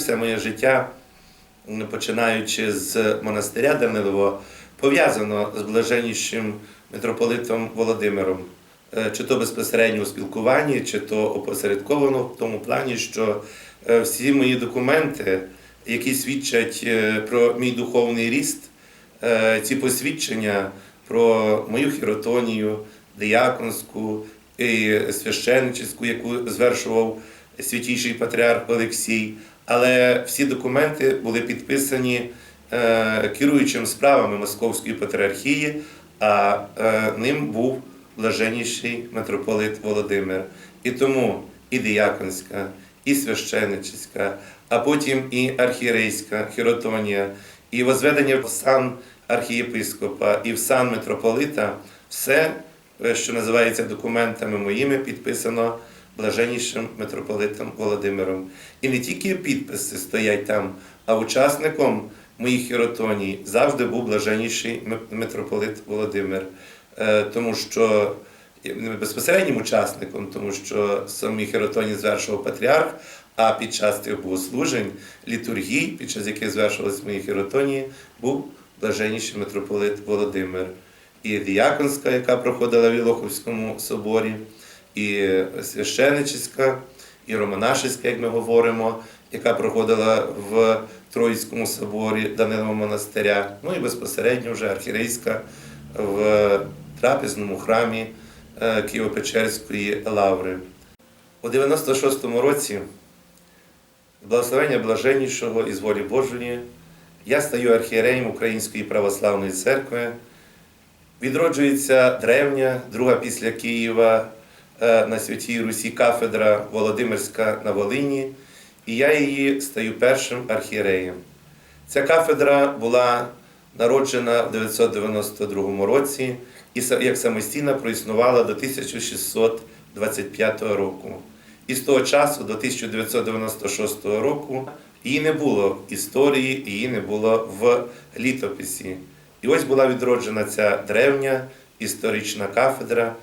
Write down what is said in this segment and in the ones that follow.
Все моє життя, починаючи з монастиря Данилово, пов'язано з блаженнішим митрополитом Володимиром. Е, Чи то безпосередньо у спілкуванні, чи то опосередковано в тому плані, що е, всі мої документи, які свідчать е, про мій духовний ріст, ці посвідчення про мою хіротонію, дияконську і священничську, яку звершував святійший патріарх Олексій. Але всі документи були підписані е, керуючим справами Московської патріархії, а е, ним був блаженніший митрополит Володимир. І тому і дияконська, і священничська, а потім і архієрейська хіротонія, і возведення в сан архієпископа, і в сан митрополита все, е, що називається документами моїми, підписано блаженнішим митрополитом Володимиром. І не тільки підписи стоять там, а учасником моїх хіротоній завжди був блаженніший митрополит Володимир. Е, Тому що безпосереднім учасником, тому що самі хіротонії звершував патріарх, а під час тих богослужень, літургій, під час яких звершувалися мої хіротонії, був блаженніший митрополит Володимир. І Діяконська, яка проходила в Ілоховському соборі, і священичська, і Романашиська, як ми говоримо, яка проходила в Троїцькому соборі Данилова монастиря, ну і безпосередньо вже архірейська в трапезному храмі е, Києво-Печерської лаври. У 96-му році, благословення блаженнішого і волі Божої, я стаю архієреєм Української православної церкви. Відроджується древня, друга після Києва на Святій Русі кафедра Володимирська на Волині, і я її стаю першим архієреєм. Ця кафедра була народжена в 992 році і як самостійна проіснувала до 1625 року. І з того часу до 1996 року її не було в історії, її не було в літописі. І ось була відроджена ця древня історична кафедра.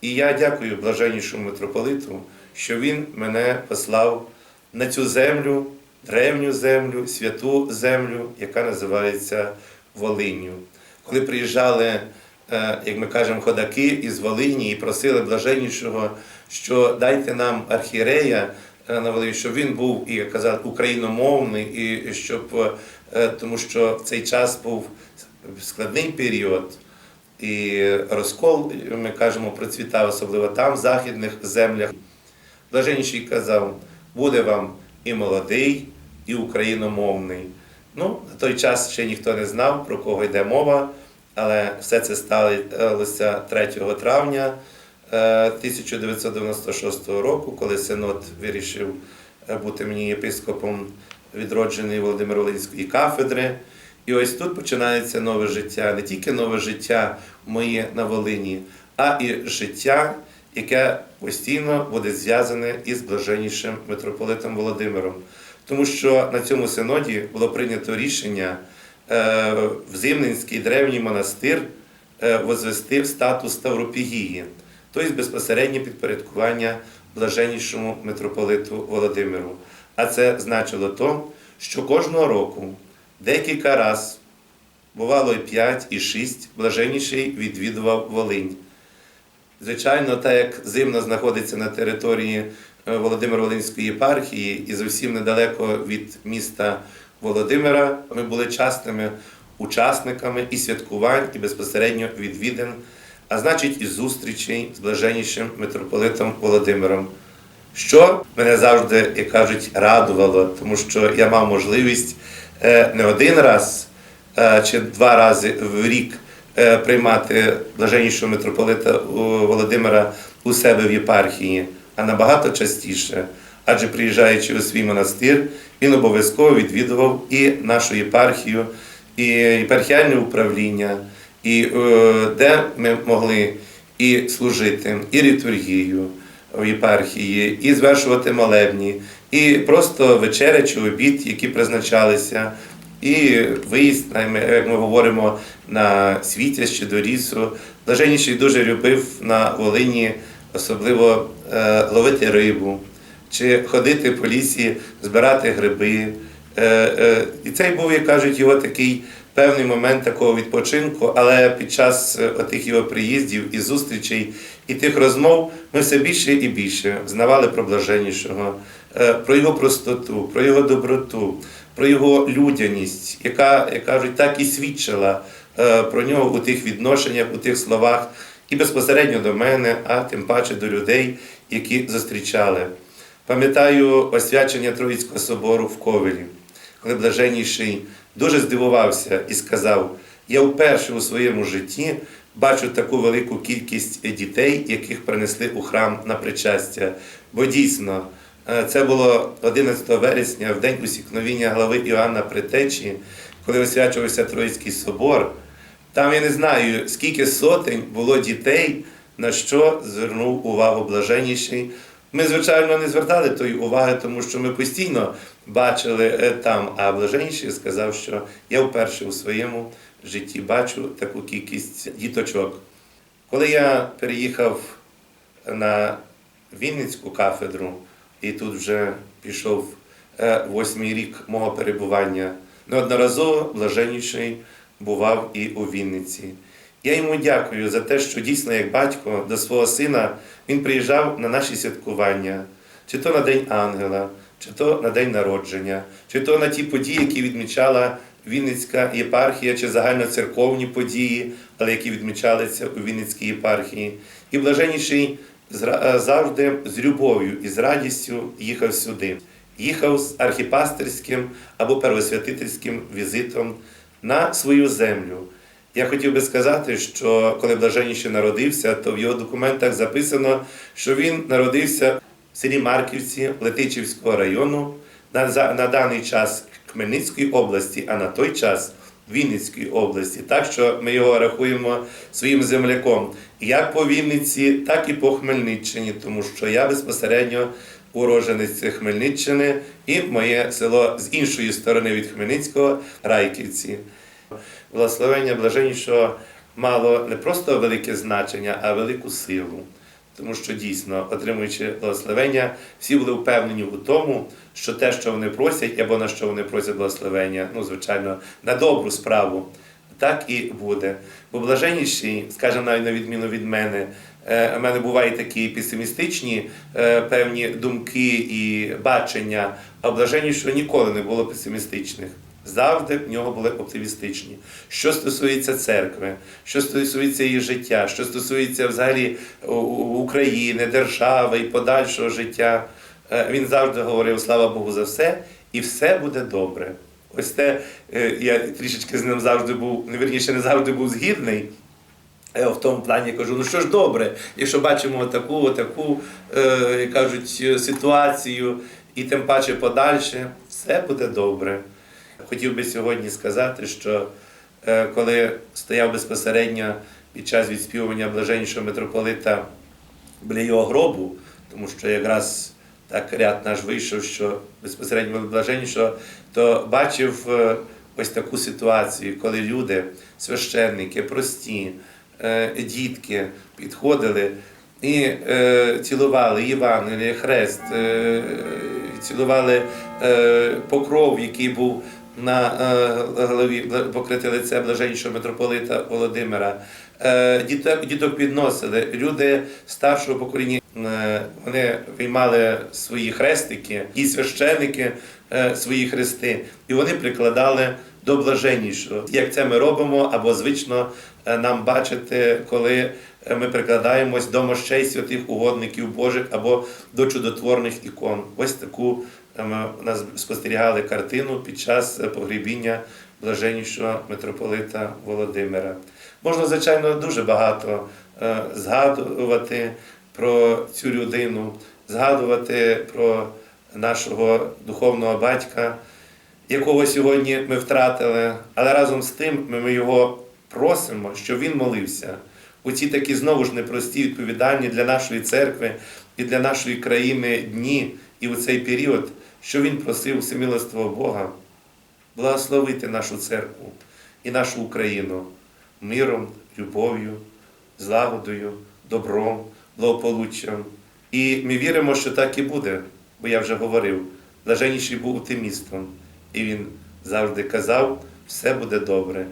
І я дякую блаженнішому митрополиту, що він мене послав на цю землю, древню землю, святу землю, яка називається Волинню. Коли приїжджали, е, як ми кажемо, ходаки із Волині і просили блаженнішого, що дайте нам архієрея е, на Волині, щоб він був і як казали, україномовний, і щоб е, тому що в цей час був складний період. І розкол, ми кажемо, процвітав, особливо там, в західних землях. Блаженніший казав, буде вам і молодий, і україномовний. Ну, на той час ще ніхто не знав, про кого йде мова, але все це сталося 3 травня е, 1996 року, коли Синод вирішив е, бути мені єпископом відродженої Володимир Волинської кафедри. І ось тут починається нове життя, не тільки нове життя моє на Волині, а і життя, яке постійно буде зв'язане із блаженнішим митрополитом Володимиром. Тому що на цьому синоді було прийнято рішення е, в Зимненський древній монастир е, возвести в статус Ставропігії, тобто безпосереднє підпорядкування блаженнішому митрополиту Володимиру. А це значило то, що кожного року декілька раз, бувало і 5, і 6, блаженніший відвідував Волинь. Звичайно, так як Зимна знаходиться на території е, Володимир-Волинської єпархії і зовсім недалеко від міста Володимира, ми були частими учасниками і святкувань, і безпосередньо відвідин, а значить, і зустрічей з блаженнішим митрополитом Володимиром. Що мене завжди, як кажуть, радувало, тому що я мав можливість не один раз е, чи два рази в рік е, приймати блаженнішого митрополита е, Володимира у себе в єпархії, а набагато частіше. Адже приїжджаючи у свій монастир, він обов'язково відвідував і нашу єпархію, і єпархіальне управління, і е, де ми могли і служити, і літургію в єпархії, і звершувати молебні, і просто вечеря чи обід, які призначалися, і виїзд, як ми говоримо, на світя чи до лісу. Блаженніший дуже любив на Волині особливо е, ловити рибу. чи ходити по лісі, збирати гриби. Е, е, І цей був, як кажуть, його такий певний момент такого відпочинку, але під час е, отих його приїздів і зустрічей, і тих розмов ми все більше і більше знавали про блаженнішого, про його простоту, про його доброту, про його людяність, яка, як кажуть, так і свідчила про нього у тих відношеннях, у тих словах, і безпосередньо до мене, а тим паче до людей, які зустрічали. Пам'ятаю освячення Троїцького собору в Ковелі, коли блаженніший дуже здивувався і сказав: я вперше у своєму житті бачу таку велику кількість дітей, яких принесли у храм на причастя. Бо дійсно, е, це було 11 вересня, в день усікновіння глави Іоанна Притечі, коли освячувався Троїцький собор. Там я не знаю, скільки сотень було дітей, на що звернув увагу блаженніший. Ми, звичайно, не звертали тої уваги, тому що ми постійно бачили е, там, а блаженніший сказав, що я вперше у своєму житті бачу таку кількість діточок. Коли я переїхав на Вінницьку кафедру, і тут вже пішов е, восьмий рік мого перебування, неодноразово блаженніший бував і у Вінниці. Я йому дякую за те, що дійсно, як батько до свого сина, він приїжджав на наші святкування, чи то на День Ангела, чи то на день народження, чи то на ті події, які відмічала Вінницька єпархія, чи загальноцерковні події, але які відмічалися у Вінницькій єпархії. І блаженніший е, завжди з любов'ю і з радістю їхав сюди. Їхав з архіпастерським або первосвятительським візитом на свою землю. Я хотів би сказати, що коли Блаженніший народився, то в його документах записано, що він народився селі Марківці Летичівського району на, на даний час Хмельницької області, а на той час Вінницької області. Так що ми його рахуємо своїм земляком як по Вінниці, так і по Хмельниччині, тому що я безпосередньо уроженець Хмельниччини і моє село з іншої сторони від Хмельницького Райківці. Благословення блаженнішого мало не просто велике значення, а велику силу. Тому що дійсно, отримуючи благословення, всі були впевнені у тому, що те, що вони просять, або на що вони просять благословення, ну, звичайно, на добру справу, так і буде. Бо блаженніші, скажімо, навіть на відміну від мене, е, у мене бувають такі песимістичні е, певні думки і бачення, а блаженнішого ніколи не було песимістичних. Завжди в нього були оптимістичні. Що стосується церкви, що стосується її життя, що стосується взагалі у- України, держави і подальшого життя, е, він завжди говорив слава Богу за все, і все буде добре. Ось те, е, я трішечки з ним завжди був, не вірніше, не завжди був згідний. Е, В тому плані кажу, ну що ж добре, якщо бачимо таку, таку, е, кажуть, е, ситуацію, і тим паче подальше, все буде добре. Хотів би сьогодні сказати, що е, коли стояв безпосередньо під час відспівування блаженнішого митрополита біля його гробу, тому що якраз так ряд наш вийшов, що безпосередньо блаженнішого, то бачив е, ось таку ситуацію, коли люди, священники, прості, е, дітки підходили і цілували Євангеліє, хрест, цілували покров, який був на е, голові покрите лице блаженнішого митрополита Володимира. Е, Діток, діток підносили. Люди старшого покоління е, вони виймали свої хрестики, і священики свої хрести, і вони прикладали до блаженнішого. Як це ми робимо, або звично нам бачити, коли ми прикладаємось до мощей святих угодників Божих або до чудотворних ікон. Ось таку нас спостерігали картину під час е, погребіння блаженнішого митрополита Володимира. Можна, звичайно, дуже багато е, згадувати про цю людину, згадувати про нашого духовного батька, якого сьогодні ми втратили, але разом з тим ми його просимо, щоб він молився у ці такі знову ж непрості відповідальні для нашої церкви і для нашої країни дні і у цей період, що він просив всемилостивого Бога благословити нашу церкву і нашу Україну миром, любов'ю, злагодою, добром, благополуччям. І ми віримо, що так і буде, бо я вже говорив, блаженніший був оптимістом, і він завжди казав, все буде добре.